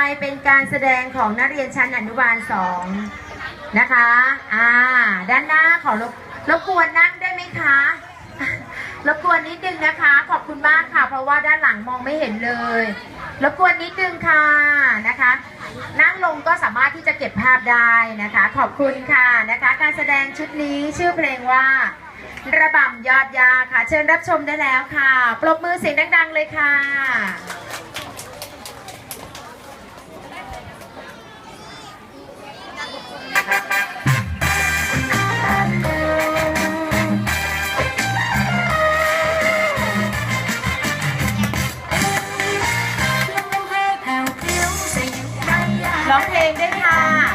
ไปเป็นการแสดงของนักเรียนชั้นอนุบาลสองนะคะ อ่า ด้านหน้าขอรบรบกวนนั่งได้ไหมคะ รบกวนนิดนึงนะคะ ขอบคุณมากค่ะ เพราะว่าด้านหลังมองไม่เห็นเลย รบกวนนิดนึงค่ะนะคะ นั่งลงก็สามารถที่จะเก็บภาพได้นะคะ ขอบคุณค่ะนะคะ การแสดงชุดนี้ชื่อเพลงว่า ระบำยอดยาค่ะ เชิญรับชมได้แล้วค่ะ ปรบมือเสียงดัง ๆ เลยค่ะ ร้องเพลงได้ค่ะ